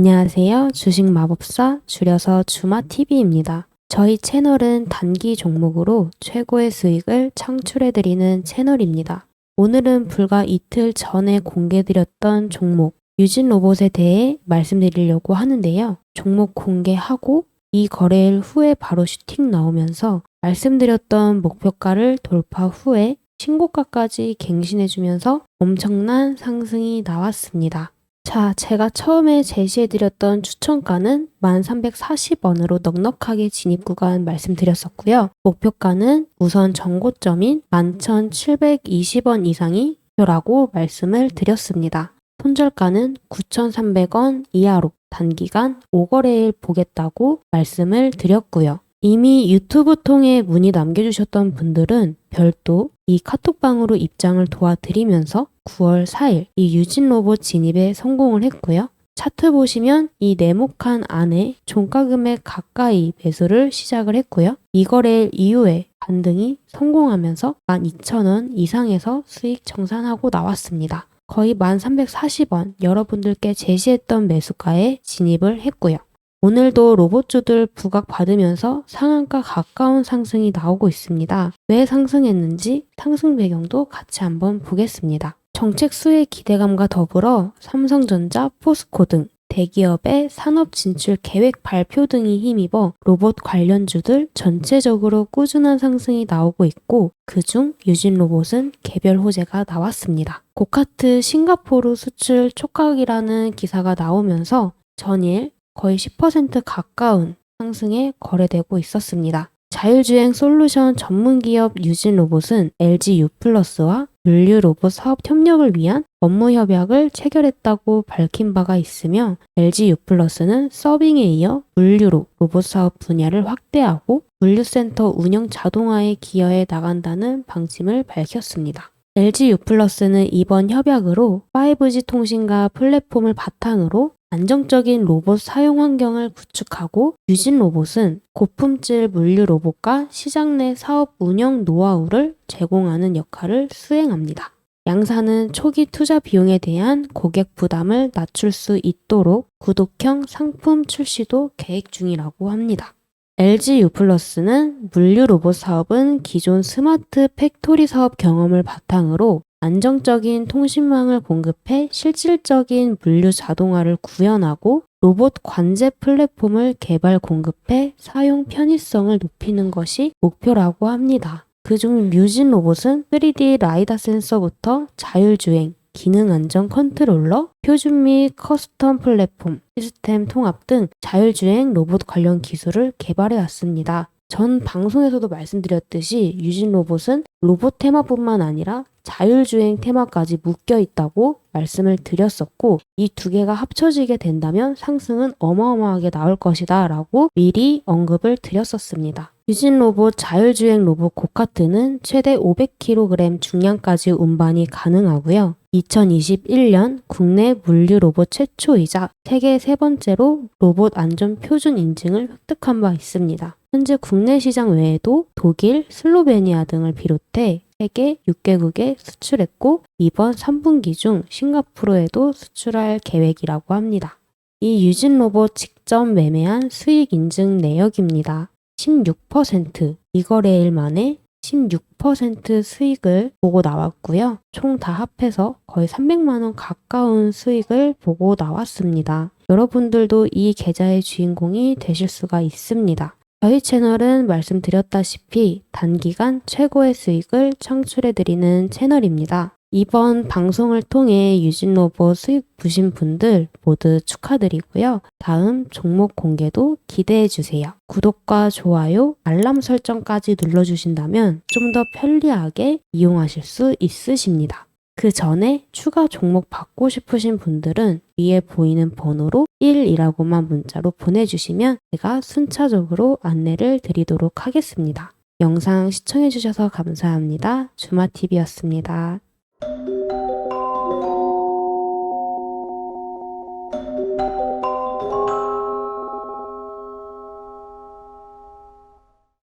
안녕하세요. 주식 마법사 줄여서 주마TV입니다. 저희 채널은 단기 종목으로 최고의 수익을 창출해드리는 채널입니다. 오늘은 불과 이틀 전에 공개드렸던 종목 유진 로봇에 대해 말씀드리려고 하는데요. 종목 공개하고 이 거래일 후에 바로 슈팅 나오면서 말씀드렸던 목표가를 돌파 후에 신고가까지 갱신해주면서 엄청난 상승이 나왔습니다. 자, 제가 처음에 제시해드렸던 추천가는 1340원으로 넉넉하게 진입 구간 말씀드렸었고요. 목표가는 우선 정고점인 11720원 이상이 표라고 말씀을 드렸습니다. 손절가는 9,300원 이하로 단기간 5거래일 보겠다고 말씀을 드렸고요. 이미 유튜브 통해 문의 남겨주셨던 분들은 별도 이 카톡방으로 입장을 도와드리면서 9월 4일 이 유진 로봇 진입에 성공을 했고요. 차트 보시면 이 네모칸 안에 종가금액 가까이 매수를 시작을 했고요. 이 거래 이후에 반등이 성공하면서 12,000원 이상에서 수익 정산하고 나왔습니다. 거의 1340원 여러분들께 제시했던 매수가에 진입을 했고요. 오늘도 로봇주들 부각받으면서 상한가 가까운 상승이 나오고 있습니다. 왜 상승했는지 상승 배경도 같이 한번 보겠습니다. 정책 수혜 기대감과 더불어 삼성전자, 포스코 등 대기업의 산업 진출 계획 발표 등이 힘입어 로봇 관련주들 전체적으로 꾸준한 상승이 나오고 있고 그중 유진 로봇은 개별 호재가 나왔습니다. 고카트 싱가포르 수출 촉각이라는 기사가 나오면서 전일 거의 10% 가까운 상승에 거래되고 있었습니다. 자율주행 솔루션 전문 기업 유진 로봇은 LG U+와 물류 로봇 사업 협력을 위한 업무 협약을 체결했다고 밝힌 바가 있으며 LG U+는 서빙에 이어 물류로 로봇 사업 분야를 확대하고 물류센터 운영 자동화에 기여해 나간다는 방침을 밝혔습니다. LG U+는 이번 협약으로 5G 통신과 플랫폼을 바탕으로 안정적인 로봇 사용 환경을 구축하고 유진 로봇은 고품질 물류 로봇과 시장 내 사업 운영 노하우를 제공하는 역할을 수행합니다. 양사는 초기 투자 비용에 대한 고객 부담을 낮출 수 있도록 구독형 상품 출시도 계획 중이라고 합니다. LG U+는 물류 로봇 사업은 기존 스마트 팩토리 사업 경험을 바탕으로 안정적인 통신망을 공급해 실질적인 물류 자동화를 구현하고 로봇 관제 플랫폼을 개발 공급해 사용 편의성을 높이는 것이 목표라고 합니다. 그중 뮤진 로봇은 3D 라이다 센서부터 자율주행, 기능 안정 컨트롤러, 표준 및 커스텀 플랫폼, 시스템 통합 등 자율주행 로봇 관련 기술을 개발해 왔습니다. 전 방송에서도 말씀드렸듯이 유진 로봇은 로봇 테마뿐만 아니라 자율주행 테마까지 묶여 있다고 말씀을 드렸었고 이 두 개가 합쳐지게 된다면 상승은 어마어마하게 나올 것이다 라고 미리 언급을 드렸었습니다. 유진 로봇 자율주행 로봇 고카트는 최대 500kg 중량까지 운반이 가능하고요. 2021년 국내 물류 로봇 최초이자 세계 세 번째로 로봇 안전 표준 인증을 획득한 바 있습니다. 현재 국내 시장 외에도 독일, 슬로베니아 등을 비롯해 세계 6개국에 수출했고 이번 3분기 중 싱가포르에도 수출할 계획이라고 합니다. 이 유진 로봇 직접 매매한 수익 인증 내역입니다. 16% 이거래일 만에 16% 수익을 보고 나왔고요. 총 다 합해서 거의 300만원 가까운 수익을 보고 나왔습니다. 여러분들도 이 계좌의 주인공이 되실 수가 있습니다. 저희 채널은 말씀드렸다시피 단기간 최고의 수익을 창출해드리는 채널입니다. 이번 방송을 통해 유진 로봇 수익 보신 분들 모두 축하드리고요. 다음 종목 공개도 기대해 주세요. 구독과 좋아요, 알람 설정까지 눌러주신다면 좀 더 편리하게 이용하실 수 있으십니다. 그 전에 추가 종목 받고 싶으신 분들은 위에 보이는 번호로 1이라고만 문자로 보내주시면 제가 순차적으로 안내를 드리도록 하겠습니다. 영상 시청해주셔서 감사합니다. 주마TV였습니다.